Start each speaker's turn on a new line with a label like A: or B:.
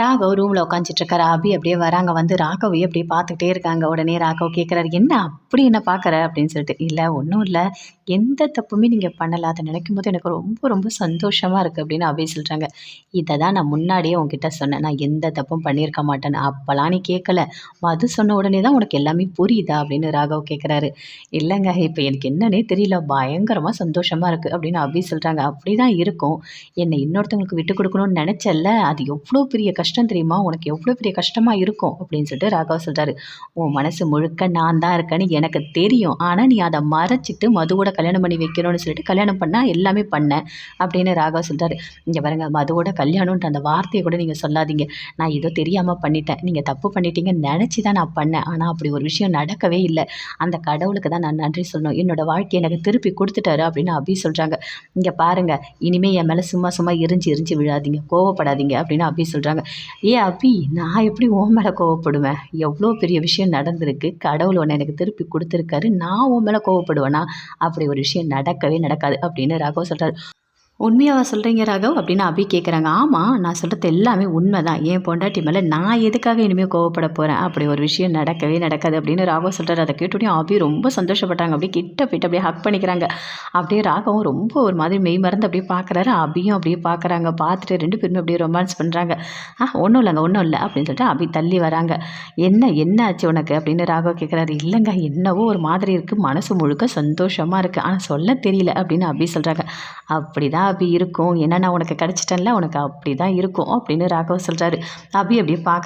A: ராகவ் ரூமில் உட்காந்துட்ருக்காரு அபி அப்படியே வராங்க. வந்து ராகவையும் அப்படியே பார்த்துக்கிட்டே இருக்காங்க. உடனே ராகவ் கேட்குறாரு என்ன அப்படி என்ன பார்க்குற? அப்படின்னு சொல்லிட்டு இல்லை ஒன்றும் இல்லை. எந்த தப்புமே நீங்கள் பண்ணலை. அதை நினைக்கும் போது எனக்கு ரொம்ப ரொம்ப சந்தோஷமாக இருக்குது அப்படின்னு அபி சொல்கிறாங்க இதை தான் நான் முன்னாடியே உங்ககிட்ட சொன்னேன். நான் எந்த தப்பும் பண்ணியிருக்க மாட்டேன்னு அப்போலாம் நீ கேட்கல மது சொன்ன உடனே தான் உனக்கு எல்லாமே புரியுதா? அப்படின்னு ராகவ் கேட்குறாரு இல்லைங்க. இப்போ எனக்கு என்னன்னே தெரியல. பயங்கரமாக சந்தோஷமாக இருக்குது அப்படின்னு அபி சொல்கிறாங்க அப்படி தான் இருக்கும். என்னை இன்னொருத்தவங்களுக்கு விட்டு கொடுக்கணும்னு நினச்சல அது எவ்வளோ பெரிய கஷ்டம் கஷ்டம் தெரியுமா? உனக்கு எவ்வளோ பெரிய கஷ்டமாக இருக்கும்? அப்படின்னு சொல்லிட்டு ராகவ் சொல்கிறாரு உன் மனசு முழுக்க நான் தான் இருக்கேன்னு எனக்கு தெரியும். ஆனால் நீ அதை மறைச்சிட்டு மதுவோட கல்யாணம் பண்ணி வைக்கணும்னு சொல்லிட்டு கல்யாணம் பண்ணால் எல்லாமே பண்ணேன் அப்படின்னு ராகவ் சொல்கிறாரு இங்கே பாருங்க மதுவோட கல்யாணம்ன்ற அந்த வார்த்தையை கூட நீங்கள் சொல்லாதீங்க. நான் ஏதோ தெரியாமல் பண்ணிட்டேன். நீங்கள் தப்பு பண்ணிட்டீங்கன்னு நினச்சி தான் நான் பண்ணேன். ஆனால் அப்படி ஒரு விஷயம் நடக்கவே இல்லை. அந்த கடவுளுக்கு தான் நான் நன்றி சொல்லணும். என்னோடய வாழ்க்கையை எனக்கு திருப்பி கொடுத்துட்டாரு அப்படின்னு அபி சொல்கிறாங்க இங்கே பாருங்கள் இனிமேல் என் மேலே சும்மா சும்மா எரிஞ்சு எரிஞ்சு விழாதீங்க. கோவப்படாதீங்க அப்படின்னு அபி சொல்கிறாங்க ஏ அபி நான் எப்படி உன் மேலே கோவப்படுவேன்? எவ்வளோ பெரிய விஷயம் நடந்திருக்கு. கடவுள் ஒன்று எனக்கு திருப்பி கொடுத்துருக்காரு. நான் உன் மேலே கோவப்படுவேனா? அப்படி ஒரு விஷயம் நடக்கவே நடக்காது அப்படின்னு ராகவ் சொல்கிறார் உண்மையாவா சொல்கிறீங்க ராகவ்? அப்படின்னு அபி கேட்குறாங்க ஆமாம் நான் சொல்கிறது எல்லாமே உண்மை தான் என் பொண்டாட்டி மேலே நான் எதுக்காக இனிமேல் கோவப்பட போகிறேன் அப்படி ஒரு விஷயம் நடக்கவே நடக்காது அப்படின்னு ராகவ் சொல்கிறார் அதை கேட்டுடனே அபி ரொம்ப சந்தோஷப்பட்டாங்க. அப்படியே கிட்ட போயிட்டு அப்படியே ஹக் பண்ணிக்கிறாங்க. அப்படியே ராகவும் ரொம்ப ஒரு மாதிரி மெய் மறந்து அப்படியே பார்க்குறாரு அபியும் அப்படியே பார்க்குறாங்க பார்த்துட்டு ரெண்டு பேருமே அப்படியே ரொமான்ஸ் பண்ணுறாங்க ஆ ஒன்றும் இல்லைங்க ஒன்றும் இல்லை. அப்படின்னு சொல்லிட்டு அபி தள்ளி வராங்க. என்ன என்ன ஆச்சு உனக்கு? அப்படின்னு ராகவ் கேட்குறாரு இல்லைங்க என்னவோ ஒரு மாதிரி இருக்குது மனசு முழுக்க சந்தோஷமாக இருக்குது ஆனால் சொல்ல தெரியல. அப்படின்னு அபி சொல்கிறாங்க அப்படிதான் தான் அபி இருக்கும். ஏன்னா நான் உனக்கு கிடச்சிட்டேன்ல உனக்கு அப்படி தான் இருக்கும் அப்படின்னு ராகவ் சொல்கிறாரு அபி அப்படியே பார்க்க